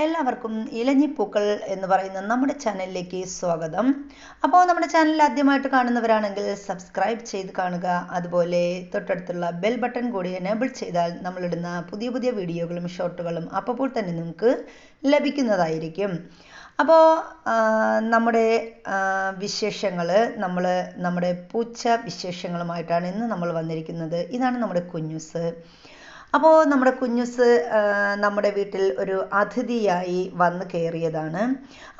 എല്ലാവർക്കും ഇലഞ്ഞിപ്പൂക്കൾ എന്ന് പറയുന്ന നമ്മുടെ ചാനലിലേക്ക് സ്വാഗതം. അപ്പോൾ നമ്മുടെ ചാനൽ ആദ്യമായിട്ട് കാണുന്നവരാണെങ്കിൽ സബ്സ്ക്രൈബ് ചെയ്ത് കാണുക. അതുപോലെ തൊട്ടടുത്തുള്ള ബെൽ ബട്ടൺ കൂടി എനേബിൾ ചെയ്താൽ നമ്മളിടുന്ന പുതിയ പുതിയ വീഡിയോകളും ഷോർട്ടുകളും അപ്പോൾ തന്നെ നിങ്ങൾക്ക് ലഭിക്കുന്നതായിരിക്കും. അപ്പോൾ നമ്മുടെ വിശേഷങ്ങൾ നമ്മൾ നമ്മുടെ പൂച്ച വിശേഷങ്ങളുമായിട്ടാണ് ഇന്ന് നമ്മൾ വന്നിരിക്കുന്നത്. ഇതാണ് നമ്മുടെ കുഞ്ഞുസ്. അപ്പോൾ നമ്മുടെ കുഞ്ഞുസ് നമ്മുടെ വീട്ടിൽ ഒരു അതിഥിയായി വന്ന് കയറിയതാണ്.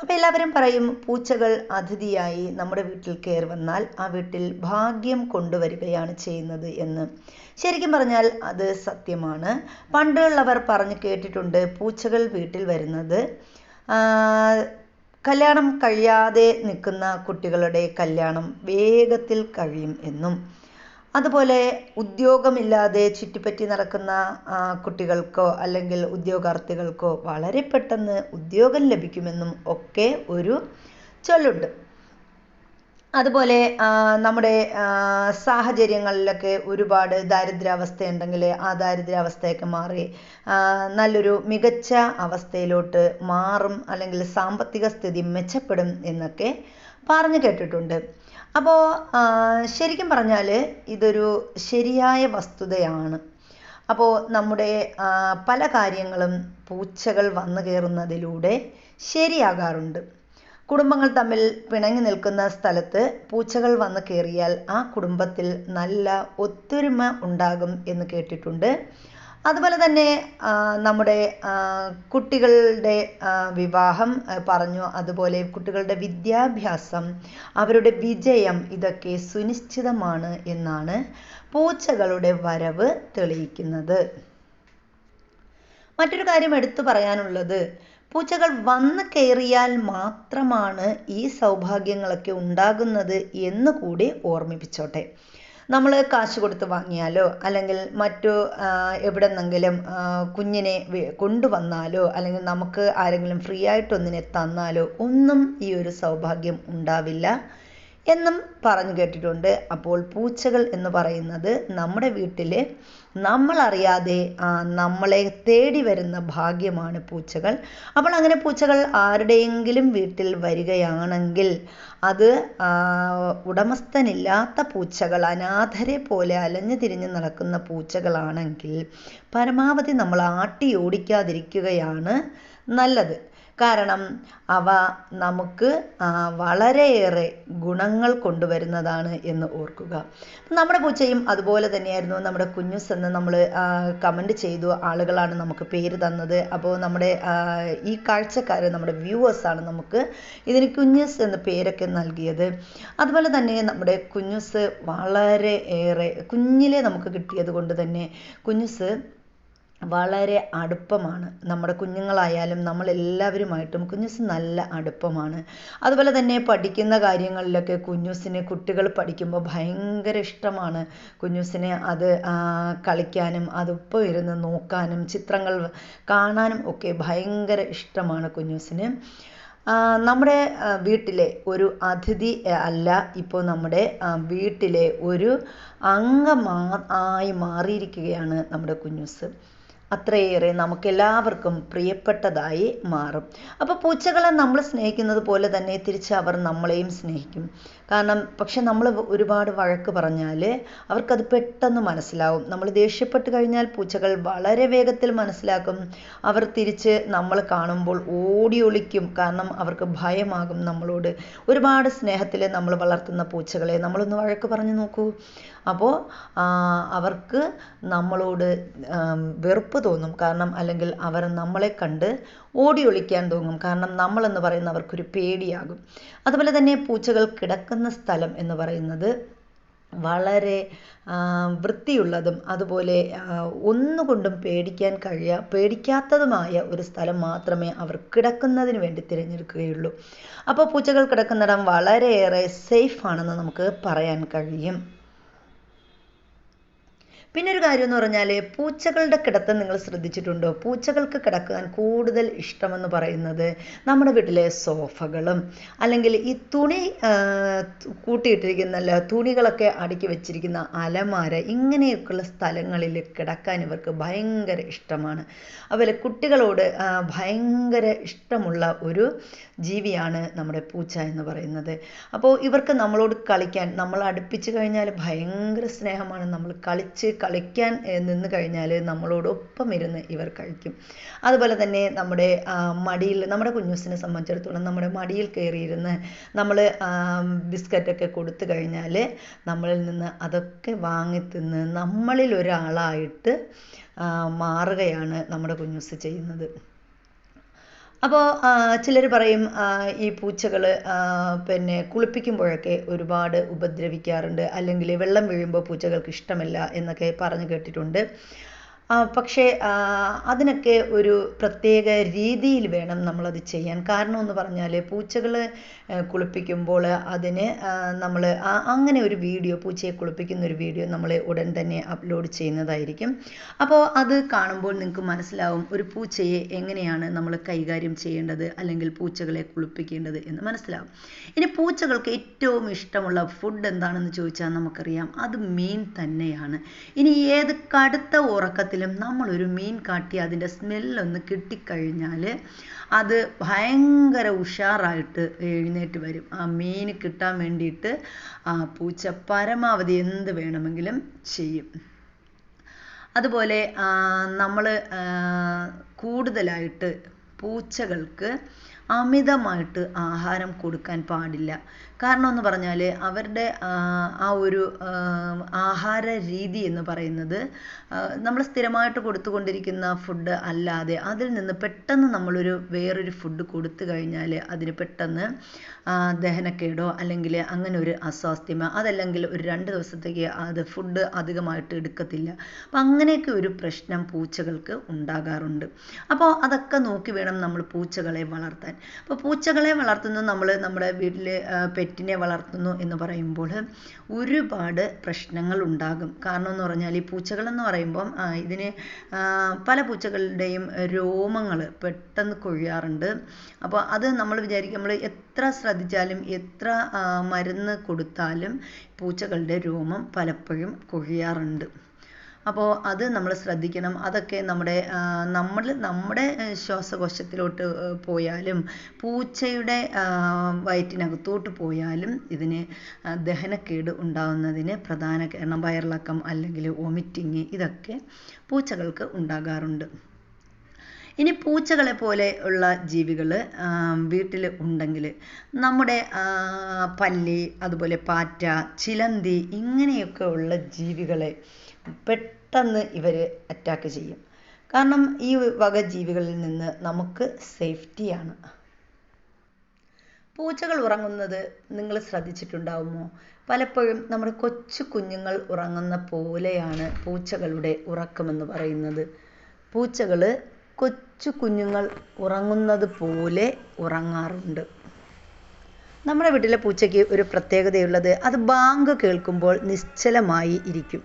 അപ്പോൾ എല്ലാവരും പറയും പൂച്ചകൾ അതിഥിയായി നമ്മുടെ വീട്ടിൽ കയറി വന്നാൽ ആ വീട്ടിൽ ഭാഗ്യം കൊണ്ടുവരികയാണ് ചെയ്യുന്നത് എന്ന്. ശരിക്കും പറഞ്ഞാൽ അത് സത്യമാണ്. പണ്ടുള്ളവർ പറഞ്ഞു കേട്ടിട്ടുണ്ട് പൂച്ചകൾ വീട്ടിൽ വരുന്നത് കല്യാണം കഴിയാതെ നിൽക്കുന്ന കുട്ടികളുടെ കല്യാണം വേഗത്തിൽ കഴിയും എന്നും. അതുപോലെ ഉദ്യോഗമില്ലാതെ ചുറ്റിപ്പറ്റി നടക്കുന്ന കുട്ടികൾക്കോ അല്ലെങ്കിൽ ഉദ്യോഗാർത്ഥികൾക്കോ വളരെ പെട്ടെന്ന് ഉദ്യോഗം ലഭിക്കുമെന്നും ഒക്കെ ഒരു ചൊല്ലുണ്ട്. അതുപോലെ നമ്മുടെ സാഹചര്യങ്ങളിലൊക്കെ ഒരുപാട് ദാരിദ്ര്യാവസ്ഥ ഉണ്ടെങ്കിൽ ആ ദാരിദ്ര്യാവസ്ഥയൊക്കെ മാറി നല്ലൊരു മികച്ച അവസ്ഥയിലോട്ട് മാറും അല്ലെങ്കിൽ സാമ്പത്തിക സ്ഥിതി മെച്ചപ്പെടും എന്നൊക്കെ പറഞ്ഞു കേട്ടിട്ടുണ്ട്. അപ്പോൾ ശരിക്കും പറഞ്ഞാൽ ഇതൊരു ശരിയായ വസ്തുതയാണ്. അപ്പോൾ നമ്മുടെ പല കാര്യങ്ങളും പൂച്ചകൾ വന്നു കയറുന്നതിലൂടെ ശരിയാകാറുണ്ട്. കുടുംബങ്ങൾ തമ്മിൽ പിണങ്ങി നിൽക്കുന്ന സ്ഥലത്ത് പൂച്ചകൾ വന്ന് കയറിയാൽ ആ കുടുംബത്തിൽ നല്ല ഒത്തൊരുമ ഉണ്ടാകും എന്ന് കേട്ടിട്ടുണ്ട്. അതുപോലെ തന്നെ നമ്മുടെ കുട്ടികളുടെ വിവാഹം പറഞ്ഞു. അതുപോലെ കുട്ടികളുടെ വിദ്യാഭ്യാസം അവരുടെ വിജയം ഇതൊക്കെ സുനിശ്ചിതമാണ് എന്നാണ് പൂച്ചകളുടെ വരവ് തെളിയിക്കുന്നത്. മറ്റൊരു കാര്യം എടുത്തു പറയാനുള്ളത് പൂച്ചകൾ വന്ന് കയറിയാൽ മാത്രമാണ് ഈ സൗഭാഗ്യങ്ങളൊക്കെ ഉണ്ടാകുന്നത് എന്ന് കൂടി ഓർമ്മിപ്പിച്ചോട്ടെ. നമ്മൾ കാശ് കൊടുത്ത് വാങ്ങിയാലോ? അല്ലെങ്കിൽ മറ്റു എവിടെ നിന്നെങ്കിലും കുഞ്ഞിനെ കൊണ്ടുവന്നാലോ? അല്ലെങ്കിൽ നമുക്ക് ആരെങ്കിലും ഫ്രീ ആയിട്ട് ഒന്നിനെ തന്നാലോ? ഒന്നും ഈ ഒരു സൗഭാഗ്യം ഉണ്ടാവില്ല. എന്നും പറഞ്ഞു കേട്ടിട്ടുണ്ട്. അപ്പോൾ പൂച്ചകൾ എന്ന് പറയുന്നത് നമ്മുടെ വീട്ടിൽ നമ്മളറിയാതെ നമ്മളെ തേടി വരുന്ന ഭാഗ്യമാണ് പൂച്ചകൾ. അപ്പോൾ അങ്ങനെ പൂച്ചകൾ ആരുടെയെങ്കിലും വീട്ടിൽ വരികയാണെങ്കിൽ അത് ഉടമസ്ഥനില്ലാത്ത പൂച്ചകൾ അനാഥരെ പോലെ അലഞ്ഞു തിരിഞ്ഞ് നടക്കുന്ന പൂച്ചകളാണെങ്കിൽ പരമാവധി നമ്മൾ ആട്ടി ഓടിക്കാതിരിക്കുകയാണ് നല്ലത്. കാരണം അവ നമുക്ക് വളരെയേറെ ഗുണങ്ങൾ കൊണ്ടുവരുന്നതാണ് എന്ന് ഓർക്കുക. നമ്മുടെ പൂച്ചയും അതുപോലെ തന്നെയായിരുന്നു. നമ്മുടെ കുഞ്ഞുസ് എന്ന് നമ്മൾ കമന്റ് ചെയ്തു ആളുകളാണ് നമുക്ക് പേര് തന്നത്. അപ്പോൾ നമ്മുടെ ഈ കാഴ്ചക്കാർ നമ്മുടെ വ്യൂവേഴ്സാണ് നമുക്ക് ഇതിന് കുഞ്ഞുസ് എന്ന പേരൊക്കെ നൽകിയത്. അതുപോലെ തന്നെ നമ്മുടെ കുഞ്ഞുസ് വളരെ ഏറെ കുഞ്ഞിലെ നമുക്ക് കിട്ടിയത് കൊണ്ട് തന്നെ കുഞ്ഞുസ് വളരെ അടുപ്പമാണ്. നമ്മുടെ കുഞ്ഞുങ്ങളായാലും നമ്മളെല്ലാവരുമായിട്ടും കുഞ്ഞുസ് നല്ല അടുപ്പമാണ്. അതുപോലെ തന്നെ പഠിക്കുന്ന കാര്യങ്ങളിലൊക്കെ കുഞ്ഞുസിന് കുട്ടികൾ പഠിക്കുമ്പോൾ ഭയങ്കര ഇഷ്ടമാണ്. കുഞ്ഞുസിനെ അത് കളിക്കാനും അതൊപ്പം ഇരുന്ന് നോക്കാനും ചിത്രങ്ങൾ കാണാനും ഒക്കെ ഭയങ്കര ഇഷ്ടമാണ് കുഞ്ഞുസിന്. നമ്മുടെ വീട്ടിലെ ഒരു അതിഥി അല്ല ഇപ്പോൾ നമ്മുടെ വീട്ടിലെ ഒരു അംഗമാ ആയി മാറിയിരിക്കുകയാണ് നമ്മുടെ കുഞ്ഞുസ്. അത്രയേറെ നമുക്കെല്ലാവർക്കും പ്രിയപ്പെട്ടതായി മാറും. അപ്പോൾ പൂച്ചകളെ നമ്മൾ സ്നേഹിക്കുന്നത് പോലെ തന്നെ തിരിച്ച് അവർ നമ്മളെയും സ്നേഹിക്കും. കാരണം പക്ഷെ നമ്മൾ ഒരുപാട് വഴക്ക് പറഞ്ഞാൽ അവർക്കത് പെട്ടെന്ന് മനസ്സിലാവും. നമ്മൾ ദേഷ്യപ്പെട്ട് കഴിഞ്ഞാൽ പൂച്ചകൾ വളരെ വേഗത്തിൽ മനസ്സിലാക്കും. അവർ തിരിച്ച് നമ്മൾ കാണുമ്പോൾ ഓടി ഒളിക്കും. കാരണം അവർക്ക് ഭയമാകും നമ്മളോട്. ഒരുപാട് സ്നേഹത്തിൽ നമ്മൾ വളർത്തുന്ന പൂച്ചകളെ നമ്മളൊന്ന് വഴക്ക് പറഞ്ഞു നോക്കൂ. അപ്പോൾ അവർക്ക് നമ്മളോട് വെറുപ്പ് തോന്നും. കാരണം അല്ലെങ്കിൽ അവർ നമ്മളെ കണ്ട് ഓടി ഒളിക്കാൻ തോന്നും കാരണം നമ്മളെന്ന് പറയുന്ന അവർക്കൊരു പേടിയാകും. അതുപോലെ തന്നെ പൂച്ചകൾ കിടക്കുന്ന സ്ഥലം എന്ന് പറയുന്നത് വളരെ വൃത്തിയുള്ളതും അതുപോലെ ഒന്നുകൊണ്ടും പേടിക്കാൻ കഴിയ പേടിക്കാത്തതുമായ ഒരു സ്ഥലം മാത്രമേ അവർ കിടക്കുന്നതിന് വേണ്ടി തിരഞ്ഞെടുക്കുകയുള്ളൂ. അപ്പോൾ പൂച്ചകൾ കിടക്കുന്നിടം വളരെയേറെ സേഫ് ആണെന്ന് നമുക്ക് പറയാൻ കഴിയും. പിന്നെ ഒരു കാര്യം എന്ന് പറഞ്ഞാൽ പൂച്ചകളുടെ കിടത്തം നിങ്ങൾ ശ്രദ്ധിച്ചിട്ടുണ്ടോ? പൂച്ചകൾക്ക് കിടക്കാൻ കൂടുതൽ ഇഷ്ടമെന്ന് പറയുന്നത് നമ്മുടെ വീട്ടിലെ സോഫകളും അല്ലെങ്കിൽ ഈ തുണി കൂട്ടിയിട്ടിരിക്കുന്ന അല്ല തുണികളൊക്കെ അടുക്കി വെച്ചിരിക്കുന്ന അലമാര ഇങ്ങനെയൊക്കെയുള്ള സ്ഥലങ്ങളിൽ കിടക്കാൻ ഇവർക്ക് ഭയങ്കര ഇഷ്ടമാണ്. അതുപോലെ കുട്ടികളോട് ഭയങ്കര ഇഷ്ടമുള്ള ഒരു ജീവിയാണ് നമ്മുടെ പൂച്ച എന്ന് പറയുന്നത്. അപ്പോൾ ഇവർക്ക് നമ്മളോട് കളിക്കാൻ നമ്മൾ അടുപ്പിച്ച് കഴിഞ്ഞാൽ ഭയങ്കര സ്നേഹമാണ്. നമ്മൾ കളിച്ച് കളിക്കാൻ നിന്ന് കഴിഞ്ഞാൽ നമ്മളോടൊപ്പം ഇരുന്ന് ഇവർ കളിക്കും. അതുപോലെ തന്നെ നമ്മുടെ മടിയിൽ നമ്മുടെ കുഞ്ഞുസിനെ സംബന്ധിച്ചിടത്തോളം നമ്മുടെ മടിയിൽ കയറിയിരുന്ന് നമ്മൾ ബിസ്ക്കറ്റൊക്കെ കൊടുത്തു കഴിഞ്ഞാൽ നമ്മളിൽ നിന്ന് അതൊക്കെ വാങ്ങി തിന്ന് നമ്മളിൽ ഒരാളായിട്ട് മാറുകയാണ് നമ്മുടെ കുഞ്ഞുസ് ചെയ്യുന്നത്. അപ്പോൾ ചിലർ പറയും ഈ പൂച്ചകൾ പിന്നെ കുളിപ്പിക്കുമ്പോഴൊക്കെ ഒരുപാട് ഉപദ്രവിക്കാറുണ്ട്. അല്ലെങ്കിൽ വെള്ളം വീഴുമ്പോൾ പൂച്ചകൾക്ക് ഇഷ്ടമല്ല എന്നൊക്കെ പറഞ്ഞു കേട്ടിട്ടുണ്ട്. പക്ഷേ അതിനൊക്കെ ഒരു പ്രത്യേക രീതിയിൽ വേണം നമ്മളത് ചെയ്യാൻ. കാരണം എന്ന് പറഞ്ഞാൽ പൂച്ചകൾ കുളിപ്പിക്കുമ്പോൾ അതിന് നമ്മൾ അങ്ങനെ ഒരു വീഡിയോ പൂച്ചയെ കുളിപ്പിക്കുന്ന ഒരു വീഡിയോ നമ്മൾ ഉടൻ തന്നെ അപ്ലോഡ് ചെയ്യുന്നതായിരിക്കും. അപ്പോൾ അത് കാണുമ്പോൾ നിങ്ങൾക്ക് മനസ്സിലാവും ഒരു പൂച്ചയെ എങ്ങനെയാണ് നമ്മൾ കൈകാര്യം ചെയ്യേണ്ടത് അല്ലെങ്കിൽ പൂച്ചകളെ കുളിപ്പിക്കേണ്ടത് എന്ന് മനസ്സിലാവും. ഇനി പൂച്ചകൾക്ക് ഏറ്റവും ഇഷ്ടമുള്ള ഫുഡ് എന്താണെന്ന് ചോദിച്ചാൽ നമുക്കറിയാം അത് മീൻ തന്നെയാണ്. ഇനി ഏത് കടുത്ത ഉറക്കത്തിലും നമ്മളൊരു മീൻ കാട്ടി അതിന്റെ സ്മെല്ലൊന്ന് കിട്ടിക്കഴിഞ്ഞാൽ അത് ഭയങ്കര ഉഷാറായിട്ട് എഴുന്നേറ്റ് വരും. ആ മീൻ കിട്ടാൻ വേണ്ടിയിട്ട് ആ പൂച്ച പരമാവധി എന്ത് വേണമെങ്കിലും ചെയ്യും. അതുപോലെ നമ്മൾ കൂടുതലായിട്ട് പൂച്ചകൾക്ക് അമിതമായിട്ട് ആഹാരം കൊടുക്കാൻ പാടില്ല. കാരണം എന്ന് പറഞ്ഞാൽ അവരുടെ ആ, ഒരു ആഹാര രീതി എന്ന് പറയുന്നത് നമ്മൾ സ്ഥിരമായിട്ട് കൊടുത്തുകൊണ്ടിരിക്കുന്ന ഫുഡ് അല്ലാതെ അതിൽ നിന്ന് പെട്ടെന്ന് നമ്മളൊരു വേറൊരു ഫുഡ് കൊടുത്തു കഴിഞ്ഞാൽ അതിന് പെട്ടെന്ന് ദഹനക്കേടോ അല്ലെങ്കിൽ അങ്ങനെ ഒരു അസ്വാസ്ഥ്യമോ അതല്ലെങ്കിൽ ഒരു രണ്ട് ദിവസത്തേക്ക് അത് ഫുഡ് അധികമായിട്ട് എടുക്കത്തില്ല. അപ്പം അങ്ങനെയൊക്കെ ഒരു പ്രശ്നം പൂച്ചകൾക്ക് ഉണ്ടാകാറുണ്ട്. അപ്പോൾ അതൊക്കെ നോക്കി വേണം നമ്മൾ പൂച്ചകളെ വളർത്താൻ. അപ്പോൾ പൂച്ചകളെ വളർത്തുന്നത് നമ്മൾ നമ്മുടെ വീട്ടിൽ പെറ്റിനെ വളർത്തുന്നു എന്ന് പറയുമ്പോൾ ഒരുപാട് പ്രശ്നങ്ങൾ ഉണ്ടാകും കാരണം എന്ന് പറഞ്ഞാൽ ഈ പൂച്ചകൾ എന്ന് പറയുമ്പം ഇതിന് പല പൂച്ചകളുടെയും രോമങ്ങൾ പെട്ടെന്ന് കൊഴിയാറുണ്ട്. അപ്പോൾ അത് നമ്മൾ വിചാരിക്കും നമ്മൾ എത്ര ശ്രദ്ധിച്ചാലും എത്ര മരുന്ന് കൊടുത്താലും പൂച്ചകളുടെ രോമം പലപ്പോഴും കൊഴിയാറുണ്ട്. അപ്പോൾ അത് നമ്മൾ ശ്രദ്ധിക്കണം. അതൊക്കെ നമ്മുടെ നമ്മൾ നമ്മുടെ ശ്വാസകോശത്തിലോട്ട് പോയാലും പൂച്ചയുടെ വയറ്റിനകത്തോട്ട് പോയാലും ഇതിന് ദഹനക്കേട് ഉണ്ടാകുന്നതിന് പ്രധാന കാരണം വയറിളക്കം അല്ലെങ്കിൽ വോമിറ്റിങ് ഇതൊക്കെ പൂച്ചകൾക്ക് ഉണ്ടാകാറുണ്ട്. ഇനി പൂച്ചകളെ പോലെ ഉള്ള ജീവികൾ വീട്ടിൽ ഉണ്ടെങ്കിൽ നമ്മുടെ പല്ലി അതുപോലെ പാറ്റ ചിലന്തി ഇങ്ങനെയൊക്കെ ഉള്ള ജീവികളെ പെട്ടെന്ന് ഇവർ അറ്റാക്ക് ചെയ്യും. കാരണം ഈ വക ജീവികളിൽ നിന്ന് നമുക്ക് സേഫ്റ്റിയാണ് പൂച്ചകൾ ഉറങ്ങുന്നത് നിങ്ങൾ ശ്രദ്ധിച്ചിട്ടുണ്ടാവുമോ? പലപ്പോഴും നമ്മുടെ കൊച്ചു കുഞ്ഞുങ്ങൾ ഉറങ്ങുന്ന പോലെയാണ് പൂച്ചകളുടെ ഉറക്കമെന്ന് പറയുന്നത്. പൂച്ചകൾ കൊച്ചു കുഞ്ഞുങ്ങൾ ഉറങ്ങുന്നത് പോലെ ഉറങ്ങാറുണ്ട്. നമ്മുടെ വീട്ടിലെ പൂച്ചയ്ക്ക് ഒരു പ്രത്യേകതയുള്ളത് അത് ബാങ്ക് കേൾക്കുമ്പോൾ നിശ്ചലമായി ഇരിക്കും.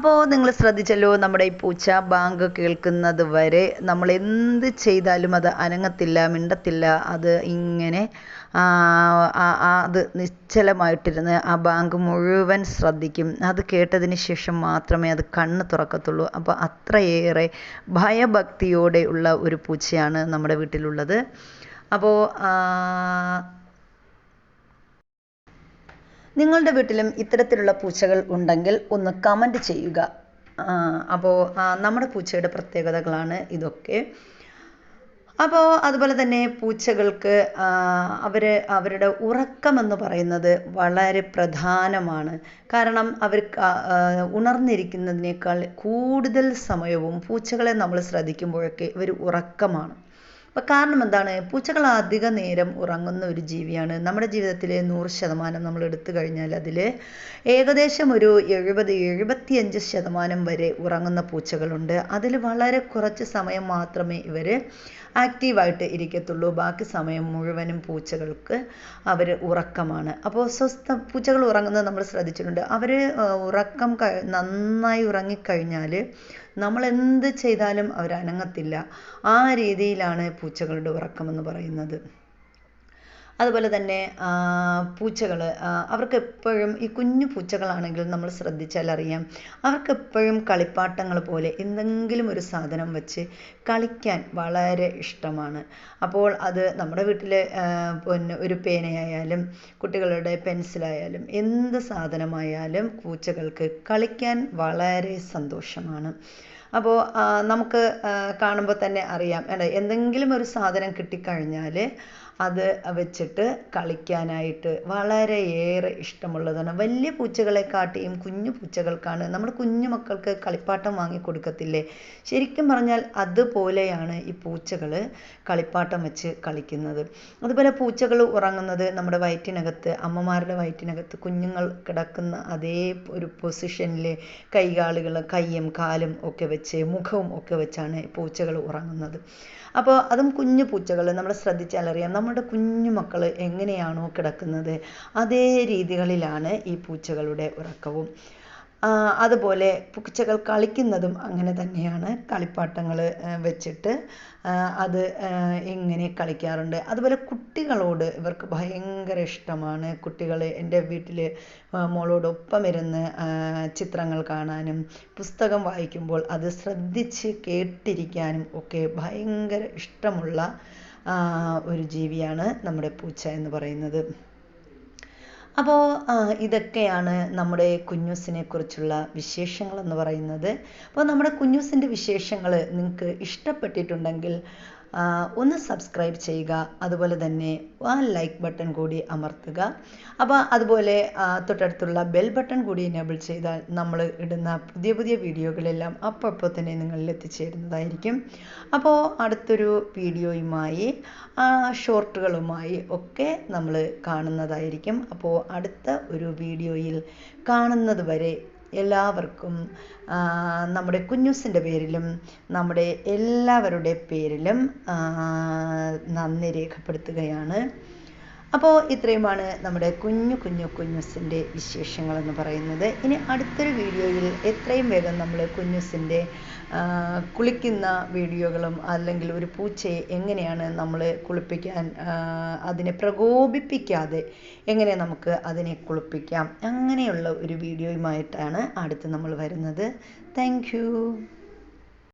അപ്പോൾ നിങ്ങൾ ശ്രദ്ധിച്ചല്ലോ നമ്മുടെ ഈ പൂച്ച ബാങ്ക് കേൾക്കുന്നത് വരെ നമ്മൾ എന്ത് ചെയ്താലും അത് അനങ്ങത്തില്ല മിണ്ടത്തില്ല അത് ഇങ്ങനെ അത് നിശ്ചലമായിട്ടിരുന്ന് ആ ബാങ്ക് മുഴുവൻ ശ്രദ്ധിക്കും. അത് കേട്ടതിന് ശേഷം മാത്രമേ അത് കണ്ണ് തുറക്കത്തുള്ളൂ. അപ്പോൾ അത്രയേറെ ഭയഭക്തിയോടെ ഉള്ള ഒരു പൂച്ചയാണ് നമ്മുടെ വീട്ടിലുള്ളത്. അപ്പോൾ നിങ്ങളുടെ വീട്ടിലും ഇത്തരത്തിലുള്ള പൂച്ചകൾ ഉണ്ടെങ്കിൽ ഒന്ന് കമന്റ് ചെയ്യുക. അപ്പോൾ നമ്മുടെ പൂച്ചയുടെ പ്രത്യേകതകളാണ് ഇതൊക്കെ. അപ്പോൾ അതുപോലെ തന്നെ പൂച്ചകൾക്ക് അവർ അവരുടെ ഉറക്കമെന്ന് പറയുന്നത് വളരെ പ്രധാനമാണ്. കാരണം അവർ ഉണർന്നിരിക്കുന്നതിനേക്കാൾ കൂടുതൽ സമയവും പൂച്ചകളെ നമ്മൾ ശ്രദ്ധിക്കുമ്പോഴൊക്കെ ഇവർ ഉറക്കമാണ്. അപ്പോൾ കാരണം എന്താണ്? പൂച്ചകൾ അധിക നേരം ഉറങ്ങുന്ന ഒരു ജീവിയാണ്. നമ്മുടെ ജീവിതത്തിലെ നൂറ് ശതമാനം നമ്മൾ എടുത്തു കഴിഞ്ഞാൽ അതിൽ ഏകദേശം ഒരു എഴുപത് എഴുപത്തിയഞ്ച് ശതമാനം വരെ ഉറങ്ങുന്ന പൂച്ചകളുണ്ട്. അതിൽ വളരെ കുറച്ച് സമയം മാത്രമേ ഇവർ ആക്റ്റീവായിട്ട് ഇരിക്കത്തുള്ളൂ. ബാക്കി സമയം മുഴുവനും പൂച്ചകൾക്ക് അവർ ഉറക്കമാണ്. അപ്പോൾ സ്വസ്ഥ പൂച്ചകൾ ഉറങ്ങുന്നത് നമ്മൾ ശ്രദ്ധിച്ചിട്ടുണ്ട്. അവർ ഉറക്കം ക നന്നായി ഉറങ്ങിക്കഴിഞ്ഞാൽ നമ്മൾ എന്ത് ചെയ്താലും അവർ അനങ്ങത്തില്ല ആ രീതിയിലാണ് പൂച്ചകളുടെ ഉറക്കമെന്ന് പറയുന്നത്. അതുപോലെ തന്നെ പൂച്ചകൾ അവർക്ക് എപ്പോഴും ഈ കുഞ്ഞു പൂച്ചകളാണെങ്കിൽ നമ്മൾ ശ്രദ്ധിച്ചാൽ അറിയാം. അവർക്ക് എപ്പോഴും കളിപ്പാട്ടങ്ങൾ പോലെ എന്തെങ്കിലും ഒരു സാധനം വെച്ച് കളിക്കാൻ വളരെ ഇഷ്ടമാണ്. അപ്പോൾ അത് നമ്മുടെ വീട്ടിൽ പിന്നെ ഒരു പേനയായാലും കുട്ടികളുടെ പെൻസിലായാലും എന്ത് സാധനമായാലും പൂച്ചകൾക്ക് കളിക്കാൻ വളരെ സന്തോഷമാണ്. അപ്പോൾ നമുക്ക് കാണുമ്പോൾ തന്നെ അറിയാം. എന്തെങ്കിലും ഒരു സാധനം കിട്ടിക്കഴിഞ്ഞാൽ അത് വെച്ചിട്ട് കളിക്കാനായിട്ട് വളരെയേറെ ഇഷ്ടമുള്ളതാണ്. വലിയ പൂച്ചകളെക്കാട്ടിയും കുഞ്ഞു പൂച്ചകൾക്കാണ്. നമ്മൾ കുഞ്ഞു മക്കൾക്ക് കളിപ്പാട്ടം വാങ്ങി കൊടുക്കത്തില്ലേ? ശരിക്കും പറഞ്ഞാൽ അതുപോലെയാണ് ഈ പൂച്ചകൾ കളിപ്പാട്ടം വെച്ച് കളിക്കുന്നത്. അതുപോലെ പൂച്ചകൾ ഉറങ്ങുന്നത് നമ്മുടെ വയറ്റിനകത്ത് അമ്മമാരുടെ വയറ്റിനകത്ത് കുഞ്ഞുങ്ങൾ കിടക്കുന്ന അതേ ഒരു പൊസിഷനിൽ കൈകാലുകൾ കയ്യും കാലും ഒക്കെ വെച്ച് മുഖവും ഒക്കെ വെച്ചാണ് പൂച്ചകൾ ഉറങ്ങുന്നത്. അപ്പോൾ അതും കുഞ്ഞു പൂച്ചകൾ നമ്മൾ ശ്രദ്ധിച്ചാൽ അറിയാം നമ്മുടെ കുഞ്ഞു മക്കൾ എങ്ങനെയാണോ കിടക്കുന്നത് അതേ രീതികളിലാണ് ഈ പൂച്ചകളുടെ ഉറക്കവും. അതുപോലെ പൂച്ചകൾ കളിക്കുന്നതും അങ്ങനെ തന്നെയാണ് കളിപ്പാട്ടങ്ങൾ വെച്ചിട്ട് അത് എങ്ങനെ കളിക്കാറുണ്ട്. അതുപോലെ കുട്ടികളോട് ഇവർക്ക് ഭയങ്കര ഇഷ്ടമാണ്. കുട്ടികൾ എന്റെ വീട്ടിൽ മോളോടൊപ്പം ഇരുന്ന് ചിത്രങ്ങൾ കാണാനും പുസ്തകം വായിക്കുമ്പോൾ അത് ശ്രദ്ധിച്ച് കേട്ടിരിക്കാനും ഒക്കെ ഭയങ്കര ഇഷ്ടമുള്ള ഒരു ജീവിയാണ് നമ്മുടെ പൂച്ച എന്ന് പറയുന്നത്. അപ്പോൾ ഇതൊക്കെയാണ് നമ്മുടെ കുഞ്ഞൂസിനെ കുറിച്ചുള്ള വിശേഷങ്ങൾ എന്ന് പറയുന്നത്. അപ്പോൾ നമ്മുടെ കുഞ്ഞൂസിന്റെ വിശേഷങ്ങൾ നിങ്ങൾക്ക് ഇഷ്ടപ്പെട്ടിട്ടുണ്ടെങ്കിൽ ഒന്ന് സബ്സ്ക്രൈബ് ചെയ്യുക. അതുപോലെ തന്നെ ആ ലൈക്ക് ബട്ടൺ കൂടി അമർത്തുക. അപ്പോൾ അതുപോലെ തൊട്ടടുത്തുള്ള ബെൽ ബട്ടൺ കൂടി എനേബിൾ ചെയ്താൽ നമ്മൾ ഇടുന്ന പുതിയ പുതിയ വീഡിയോകളെല്ലാം അപ്പോൾ തന്നെ നിങ്ങളിൽ എത്തിച്ചേരുന്നതായിരിക്കും. അപ്പോൾ അടുത്തൊരു വീഡിയോയുമായി ഷോർട്ടുകളുമായി ഒക്കെ നമ്മൾ കാണുന്നതായിരിക്കും. അപ്പോൾ അടുത്ത ഒരു വീഡിയോയിൽ കാണുന്നത് വരെ എല്ലാവർക്കും നമ്മുടെ കുഞ്ഞുസിന്റെ പേരിലും നമ്മുടെ എല്ലാവരുടെ പേരിലും നന്ദി രേഖപ്പെടുത്തുകയാണ്. അപ്പോൾ ഇത്രയുമാണ് നമ്മുടെ കുഞ്ഞു കുഞ്ഞു കുഞ്ഞുസിന്റെ വിശേഷങ്ങൾ എന്ന് പറയുന്നത്. ഇനി അടുത്തൊരു വീഡിയോയിൽ എത്രയും വേഗം നമ്മൾ കുഞ്ഞുസിന്റെ കുളിക്കുന്ന വീഡിയോകളും അല്ലെങ്കിൽ ഒരു പൂച്ചയെ എങ്ങനെയാണ് നമ്മൾ കുളിപ്പിക്കാൻ അതിനെ പ്രകോപിപ്പിക്കാതെ എങ്ങനെ നമുക്ക് അതിനെ കുളിപ്പിക്കാം അങ്ങനെയുള്ള ഒരു വീഡിയോയുമായിട്ടാണ് അടുത്ത് നമ്മൾ വരുന്നത്. താങ്ക്